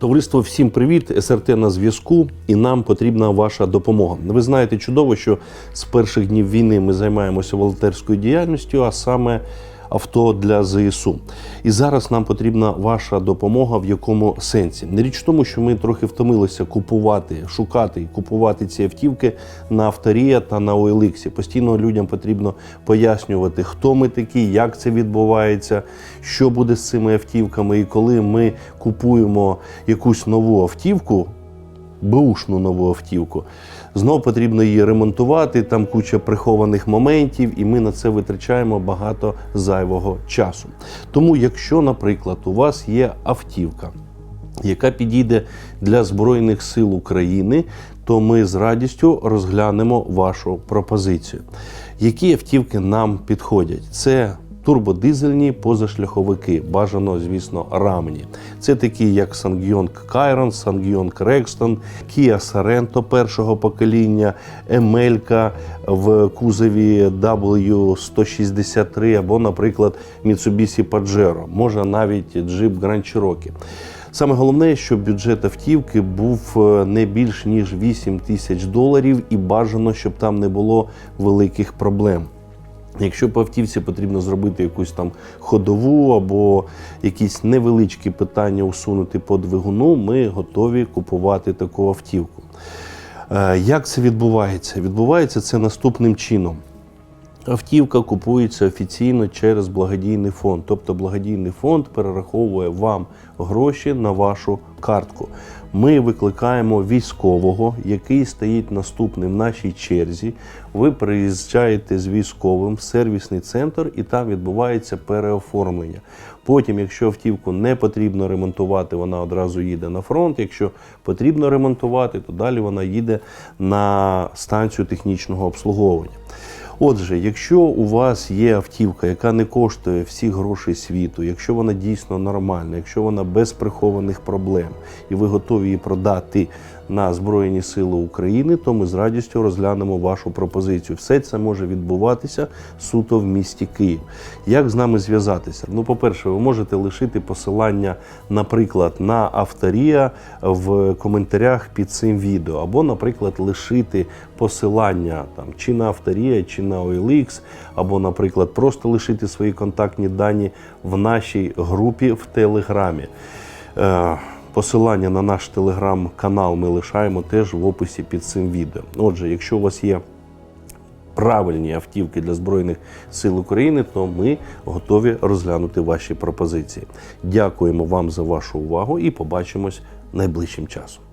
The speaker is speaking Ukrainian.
Товариство, всім привіт! СРТ на зв'язку, і нам потрібна ваша допомога. Ви знаєте чудово, що з перших днів війни ми займаємося волонтерською діяльністю, а саме авто для ЗСУ. І зараз нам потрібна ваша допомога. В якому сенсі? Не річ в тому, що ми трохи втомилися купувати, шукати і купувати ці автівки на Авторія та на OLX. Постійно людям потрібно пояснювати, хто ми такі, як це відбувається, що буде з цими автівками. І коли ми купуємо якусь нову автівку, беушну нову автівку. Знову потрібно її ремонтувати, там куча прихованих моментів, і ми на це витрачаємо багато зайвого часу. Тому, якщо, наприклад, у вас є автівка, яка підійде для Збройних сил України, то ми з радістю розглянемо вашу пропозицію. Які автівки нам підходять? Це турбодизельні позашляховики, бажано, звісно, рамні. Це такі, як Ssangyong Chiron, Ssangyong Rexton, Kia Sorento першого покоління, Емелька в кузові W163 або, наприклад, Mitsubishi Pajero, може навіть Jeep Grand Cherokee. Саме головне, щоб бюджет автівки був е, не більш ніж 8 тисяч доларів, і бажано, щоб там не було великих проблем. Якщо по автівці потрібно зробити якусь там ходову або якісь невеличкі питання усунути по двигуну, ми готові купувати таку автівку. Е, Як це відбувається? Відбувається це наступним чином. Автівка купується офіційно через благодійний фонд. Тобто благодійний фонд перераховує вам гроші на вашу картку. Ми викликаємо військового, який стоїть наступним в нашій черзі. Ви приїжджаєте з військовим в сервісний центр, і там відбувається переоформлення. Потім, якщо автівку не потрібно ремонтувати, вона одразу їде на фронт. Якщо потрібно ремонтувати, то далі вона їде на станцію технічного обслуговування. Отже, якщо у вас є автівка, яка не коштує всіх грошей світу, якщо вона дійсно нормальна, якщо вона без прихованих проблем, і ви готові її продати на Збройні Сили України, то ми з радістю розглянемо вашу пропозицію. Все це може відбуватися суто в місті Київ. Як з нами зв'язатися? Ну, по-перше, ви можете лишити посилання, наприклад, на авторія в коментарях під цим відео, або, наприклад, лишити посилання там чи на авторія, чи на OLX, або, наприклад, просто лишити свої контактні дані в нашій групі в Телеграмі. Е, Посилання на наш телеграм-канал ми лишаємо теж в описі під цим відео. Отже, якщо у вас є правильні автівки для Збройних сил України, то ми готові розглянути ваші пропозиції. Дякуємо вам за вашу увагу і побачимось найближчим часом.